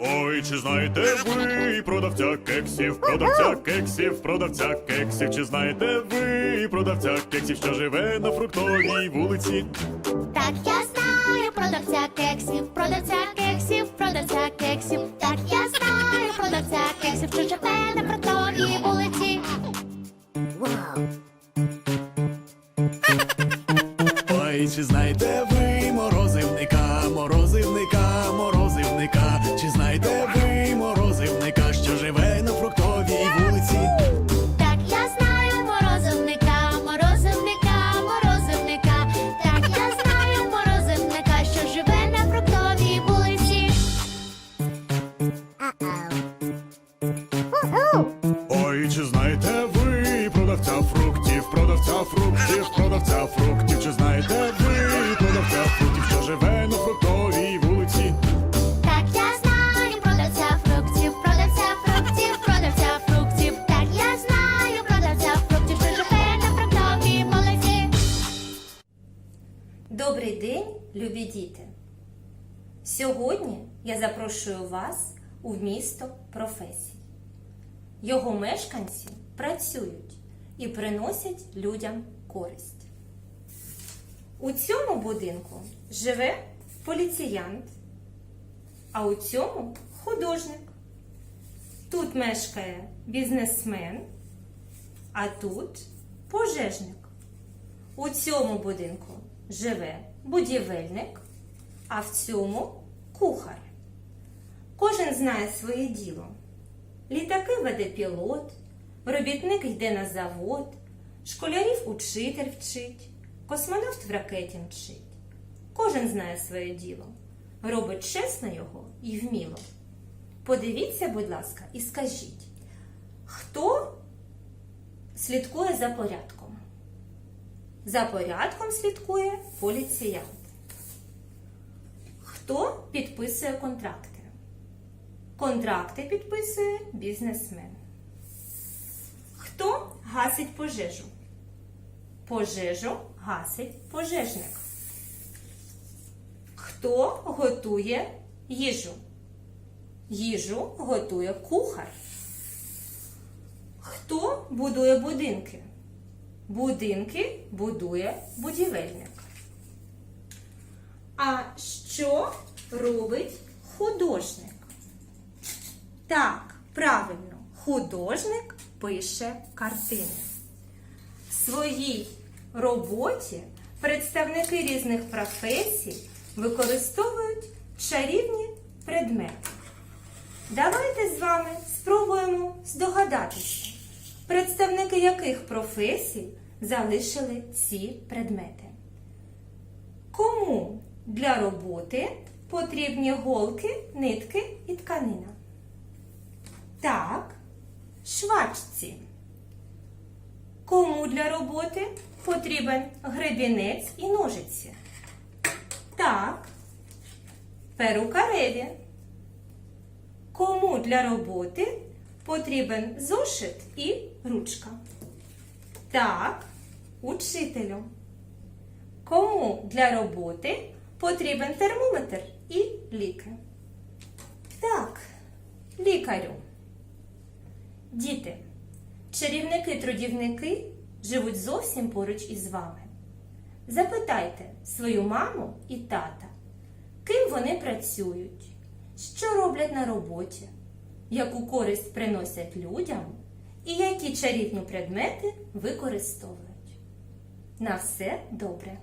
Ой, чи знаєте ви продавця кексів, продавця кексів, продавця кексів, чи знаєте ви продавця кексів, що живе на фруктовій вулиці? Так я знаю продавця кексів, продавця кексів, продавця кексів. Так я знаю продавця кексів, що живе на фруктовій вулиці. Ой, чи знаєте чи знаєте ви продавця фруктів, продавця фруктів, продавця фруктів, чи знаєте ви продавця фруктів, що живе на фруктовій вулиці? Так я знаю продавця фруктів, продавця фруктів, продавця фруктів. Так я знаю продавця фруктів, що живе на фруктовій вулиці. Добрий день, любі діти! Сьогодні я запрошую вас у місто професій. Його мешканці працюють і приносять людям користь. У цьому будинку живе поліціянт, а у цьому художник. Тут мешкає бізнесмен, а тут пожежник. У цьому будинку живе будівельник, а в цьому кухар. Кожен знає своє діло. Літаки веде пілот, робітник йде на завод, школярів учитель вчить, космонавт в ракеті мчить. Кожен знає своє діло, робить чесно його і вміло. Подивіться, будь ласка, і скажіть, хто слідкує за порядком? За порядком слідкує поліціянт. Хто підписує контракти? Контракти підписує бізнесмен. Хто гасить пожежу? Пожежу гасить пожежник. Хто готує їжу? Їжу готує кухар. Хто будує будинки? Будинки будує будівельник. А що робить художник? Так, правильно, художник пише картини. В своїй роботі представники різних професій використовують чарівні предмети. Давайте з вами спробуємо здогадатися, представники яких професій залишили ці предмети. Кому для роботи потрібні голки, нитки і тканина? Так, швачці. Кому для роботи потрібен гребінець і ножиці? Так, перукареві. Кому для роботи потрібен зошит і ручка? Так, учителю. Кому для роботи потрібен термометр і ліки? Так, лікарю. Діти, чарівники-трудівники живуть зовсім поруч із вами. Запитайте свою маму і тата, ким вони працюють, що роблять на роботі, яку користь приносять людям і які чарівні предмети використовують. На все добре!